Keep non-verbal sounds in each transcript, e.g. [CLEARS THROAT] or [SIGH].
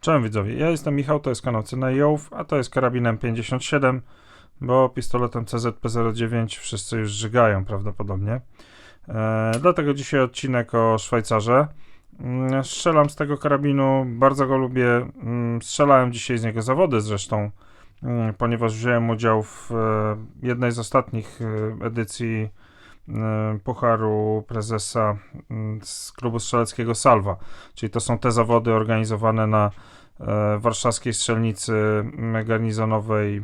Cześć widzowie, ja jestem Michał, to jest kanał Cyna a to jest karabinem 57, bo pistoletem CZP-09 wszyscy już żygają prawdopodobnie. E, dlatego dzisiaj odcinek o Szwajcarze. Mm, strzelam z tego karabinu, bardzo go lubię. Mm, strzelałem dzisiaj z niego zawody zresztą, mm, ponieważ wziąłem udział w e, jednej z ostatnich e, edycji e, Pucharu Prezesa z klubu strzeleckiego Salwa. Czyli to są te zawody organizowane na warszawskiej strzelnicy garnizonowej e,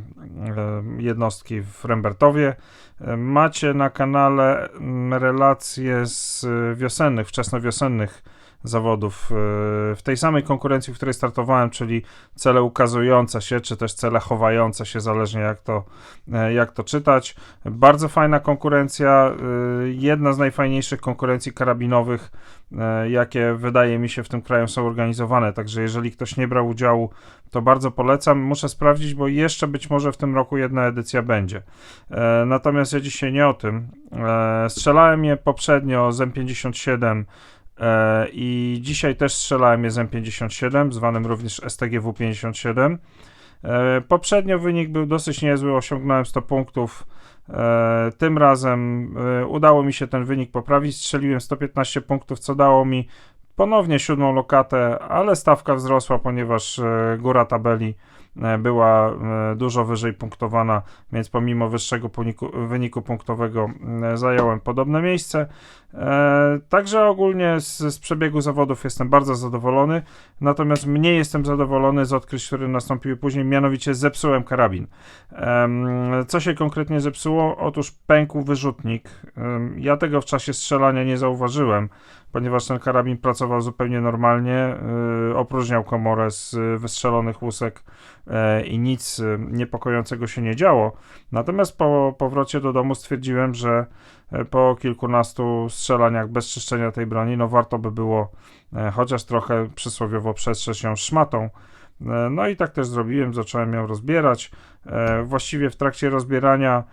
jednostki w Rembertowie. E, Macie na kanale mm, relacje z e, wiosennych, wczesnowiosennych zawodów e, w tej samej konkurencji, w której startowałem, czyli cele ukazujące się, czy też cele chowające się, zależnie jak to, e, jak to czytać. Bardzo fajna konkurencja, e, jedna z najfajniejszych konkurencji karabinowych, e, jakie wydaje mi się w tym kraju są organizowane. Także jeżeli ktoś nie brał udziału, to bardzo polecam. Muszę sprawdzić, bo jeszcze być może w tym roku jedna edycja będzie. E, Natomiast ja dzisiaj nie o tym. E, Strzelałem je poprzednio z M57 e, i dzisiaj też strzelałem je z M57, zwanym również STGW57. E, Poprzednio wynik był dosyć niezły, osiągnąłem 100 punktów. E, Tym razem e, udało mi się ten wynik poprawić. Strzeliłem 115 punktów, co dało mi ponownie siódmą lokatę, ale stawka wzrosła, ponieważ góra tabeli była e, dużo wyżej punktowana, więc pomimo wyższego wyniku, wyniku punktowego e, zająłem podobne miejsce. E, Także ogólnie z, z przebiegu zawodów jestem bardzo zadowolony, natomiast mniej jestem zadowolony z odkryć, które nastąpiły później, mianowicie zepsułem karabin. Co się konkretnie zepsuło? Otóż pękł wyrzutnik. Ja tego w czasie strzelania nie zauważyłem, ponieważ ten karabin pracował zupełnie normalnie, y, opróżniał komorę z y, wystrzelonych łusek e, i nic y, niepokojącego się nie działo. Natomiast po powrocie do domu stwierdziłem, że po kilkunastu strzelaniach bez czyszczenia tej broni, no warto by było chociaż trochę przysłowiowo przetrzeć ją szmatą. No i tak też zrobiłem, zacząłem ją rozbierać. Właściwie w trakcie rozbierania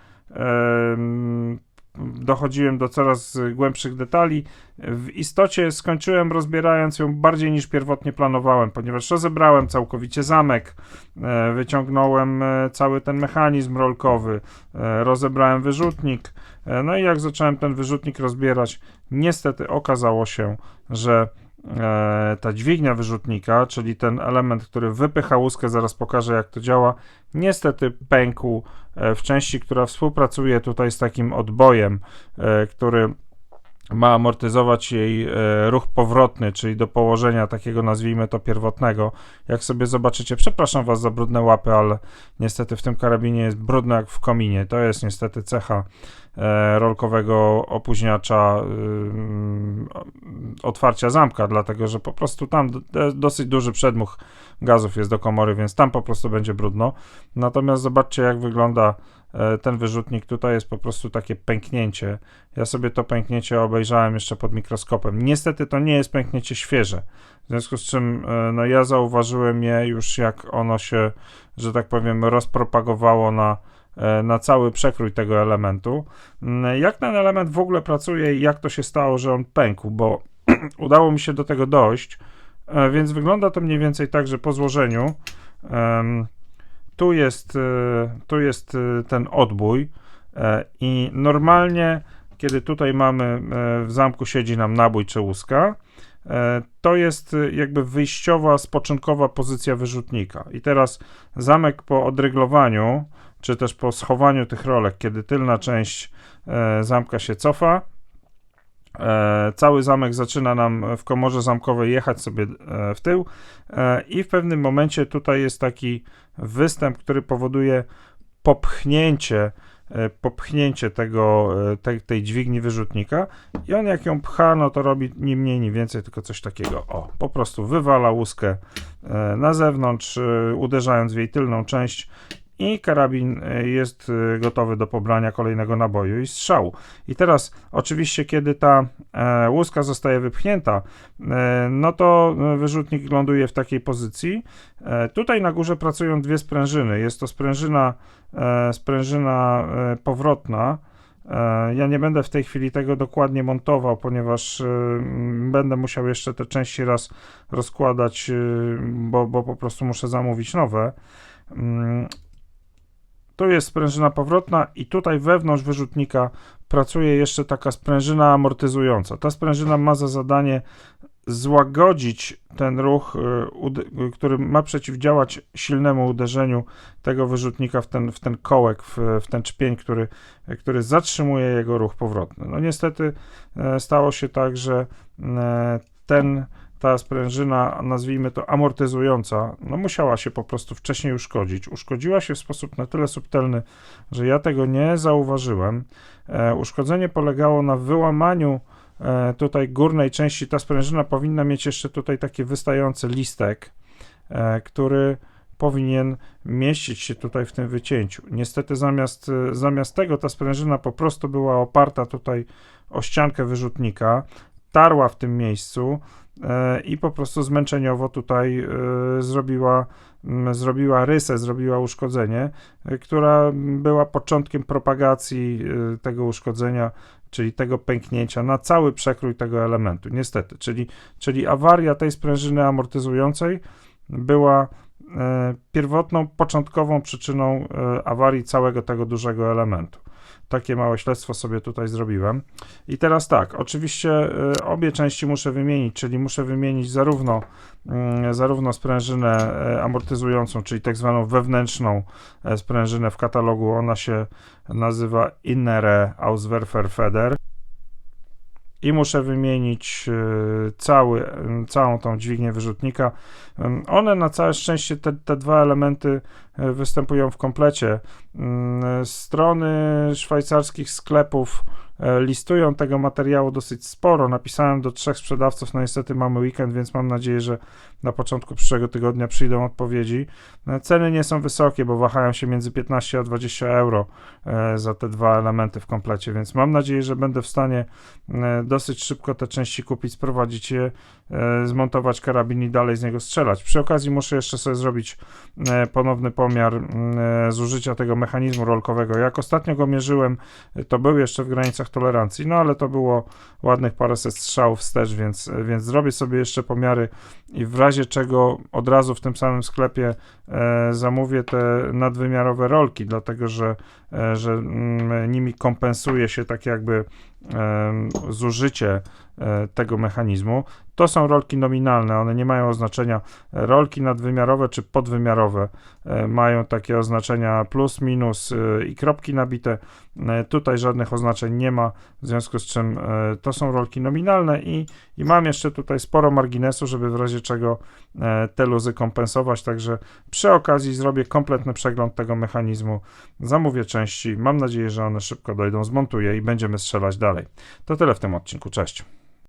dochodziłem do coraz głębszych detali. W istocie skończyłem rozbierając ją bardziej niż pierwotnie planowałem, ponieważ rozebrałem całkowicie zamek, e, wyciągnąłem e, cały ten mechanizm rolkowy, e, rozebrałem wyrzutnik. No i jak zacząłem ten wyrzutnik rozbierać, niestety okazało się, że ta dźwignia wyrzutnika, czyli ten element, który wypycha łuskę, zaraz pokażę jak to działa, niestety pękł e, w części, która współpracuje tutaj z takim odbojem, e, który ma amortyzować jej e, ruch powrotny, czyli do położenia takiego, nazwijmy to pierwotnego. Jak sobie zobaczycie, przepraszam Was za brudne łapy, ale niestety w tym karabinie jest brudno jak w kominie. To jest niestety cecha e, rolkowego opóźniacza otwarcia zamka, dlatego że po prostu tam dosyć duży przedmuch gazów jest do komory, więc tam po prostu będzie brudno. Natomiast zobaczcie, jak wygląda ten wyrzutnik. Tutaj jest po prostu takie pęknięcie. Ja sobie to pęknięcie obejrzałem jeszcze pod mikroskopem. Niestety to nie jest pęknięcie świeże. W związku z czym e, no, ja zauważyłem je już jak ono się, że tak powiem, rozpropagowało na, e, na cały przekrój tego elementu. Mm, Jak ten element w ogóle pracuje i jak to się stało, że on pękł, bo [CLEARS THROAT] udało mi się do tego dojść. E, Więc wygląda to mniej więcej tak, że po złożeniu em, tu jest, e, tu jest e, ten odbój e, i normalnie, kiedy tutaj mamy w zamku siedzi nam nabój czy łuska, to jest jakby wyjściowa, spoczynkowa pozycja wyrzutnika. I teraz zamek po odryglowaniu, czy też po schowaniu tych rolek, kiedy tylna część zamka się cofa, E, cały zamek zaczyna nam w komorze zamkowej jechać sobie e, w tył e, i w pewnym momencie tutaj jest taki występ, który powoduje popchnięcie, e, popchnięcie tego, e, tej, tej dźwigni wyrzutnika. I on jak ją pcha, no to robi ni mniej, ni więcej, tylko coś takiego, o, po prostu wywala łuskę e, na zewnątrz, e, uderzając w jej tylną część i karabin e, jest e, gotowy do pobrania kolejnego naboju i strzału. I teraz, oczywiście, kiedy ta e, łuska zostaje wypchnięta, no to wyrzutnik ląduje w takiej pozycji. Tutaj na górze pracują dwie sprężyny. Jest to sprężyna, sprężyna powrotna, Ja nie będę w tej chwili tego dokładnie montował, ponieważ będę musiał jeszcze te części raz rozkładać, bo, bo po prostu muszę zamówić nowe. Tu jest sprężyna powrotna i tutaj wewnątrz wyrzutnika pracuje jeszcze taka sprężyna amortyzująca. Ta sprężyna ma za zadanie złagodzić ten ruch, y, y, który ma przeciwdziałać silnemu uderzeniu tego wyrzutnika w ten, w ten kołek, w, w ten czpień, który, który zatrzymuje jego ruch powrotny. No niestety e, stało się tak, że e, ten, ta sprężyna, nazwijmy to amortyzująca, no musiała się po prostu wcześniej uszkodzić. Uszkodziła się w sposób na tyle subtelny, że ja tego nie zauważyłem. E, Uszkodzenie polegało na wyłamaniu e, tutaj górnej części. Ta sprężyna powinna mieć jeszcze tutaj taki wystający listek, e, który powinien mieścić się tutaj w tym wycięciu. Niestety zamiast, e, zamiast tego ta sprężyna po prostu była oparta tutaj o ściankę wyrzutnika, tarła w tym miejscu i po prostu zmęczeniowo tutaj e, zrobiła, zrobiła rysę, zrobiła uszkodzenie, e, która była początkiem propagacji e, tego uszkodzenia, czyli tego pęknięcia na cały przekrój tego elementu. Niestety, czyli, czyli awaria tej sprężyny amortyzującej była e, pierwotną, początkową przyczyną e, awarii całego tego dużego elementu. Takie małe śledztwo sobie tutaj zrobiłem. I teraz tak, oczywiście e, obie części muszę wymienić, czyli muszę wymienić zarówno, mm, zarówno sprężynę e, amortyzującą, czyli tak zwaną wewnętrzną e, sprężynę w katalogu. Ona się nazywa Innere Auswerferfeder. I muszę wymienić e, cały, e, całą tą dźwignię wyrzutnika. One na całe szczęście, te, te dwa elementy e, występują w komplecie. Mm, Strony szwajcarskich sklepów listują tego materiału dosyć sporo. Napisałem do trzech sprzedawców, no niestety mamy weekend, więc mam nadzieję, że na początku przyszłego tygodnia przyjdą odpowiedzi. E, Ceny nie są wysokie, bo wahają się między 15 a 20 euro e, za te dwa elementy w komplecie, więc mam nadzieję, że będę w stanie e, dosyć szybko te części kupić, sprowadzić je, e, zmontować karabin i dalej z niego strzelać. Przy okazji muszę jeszcze sobie zrobić e, ponowny pomiar mm, e, zużycia tego mechanizmu rolkowego. Jak ostatnio go mierzyłem, e, to był jeszcze w granicach tolerancji, no ale to było ładnych paręset strzałów wstecz, więc, więc zrobię sobie jeszcze pomiary i w razie czego od razu w tym samym sklepie e, zamówię te nadwymiarowe rolki, dlatego że, e, że mm, nimi kompensuje się tak jakby zużycie e, tego mechanizmu. To są rolki nominalne, one nie mają oznaczenia. Rolki nadwymiarowe czy podwymiarowe e, mają takie oznaczenia plus, minus e, i kropki nabite. Tutaj żadnych oznaczeń nie ma, w związku z czym to są rolki nominalne i, i mam jeszcze tutaj sporo marginesu, żeby w razie czego te luzy kompensować, także przy okazji zrobię kompletny przegląd tego mechanizmu, zamówię części, mam nadzieję, że one szybko dojdą, zmontuję i będziemy strzelać dalej. To tyle w tym odcinku, cześć.